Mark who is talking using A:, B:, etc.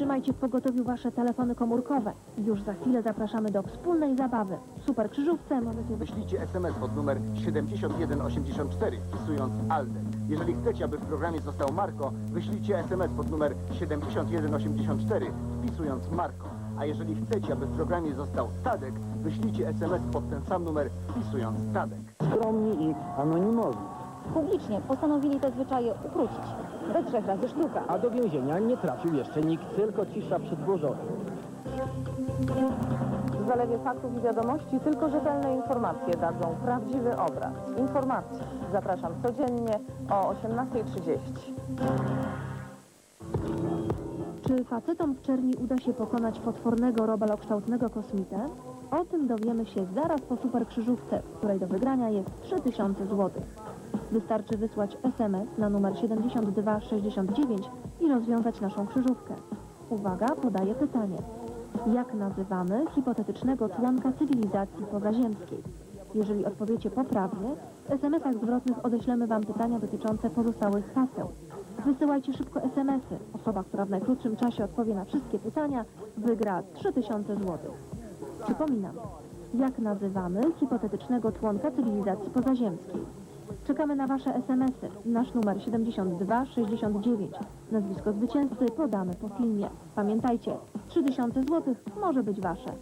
A: Trzymajcie w pogotowiu wasze telefony komórkowe. Już za chwilę zapraszamy do wspólnej zabawy. Super Krzyżówce możecie...
B: Wyślijcie SMS pod numer 7184 wpisując ALDE. Jeżeli chcecie, aby w programie został Marko, wyślijcie SMS pod numer 7184 wpisując Marko. A jeżeli chcecie, aby w programie został Tadek, wyślijcie SMS pod ten sam numer wpisując Tadek.
C: Skromni i anonimowi.
D: Publicznie postanowili te zwyczaje ukrócić. Bez trzech razy sztuka.
C: A do więzienia nie trafił jeszcze nikt, tylko cisza przed burzą.
E: W zalewie faktów i wiadomości tylko rzetelne informacje dadzą prawdziwy obraz. Informacji zapraszam codziennie o 18.30.
A: Czy facetom w czerni uda się pokonać potwornego robalokształtnego kosmitę? O tym dowiemy się zaraz po Super Krzyżówce, w której do wygrania jest 3000 zł. Wystarczy wysłać SMS na numer 7269 i rozwiązać naszą krzyżówkę. Uwaga, podaję pytanie. Jak nazywamy hipotetycznego członka cywilizacji pozaziemskiej? Jeżeli odpowiecie poprawnie, w SMS-ach zwrotnych odeślemy Wam pytania dotyczące pozostałych haseł. Wysyłajcie szybko SMS-y. Osoba, która w najkrótszym czasie odpowie na wszystkie pytania, wygra 3000 zł. Przypominam, jak nazywamy hipotetycznego członka cywilizacji pozaziemskiej? Czekamy na Wasze SMS-y. Nasz numer 7269. Nazwisko zwycięzcy podamy po filmie. Pamiętajcie, 3000 zł może być Wasze.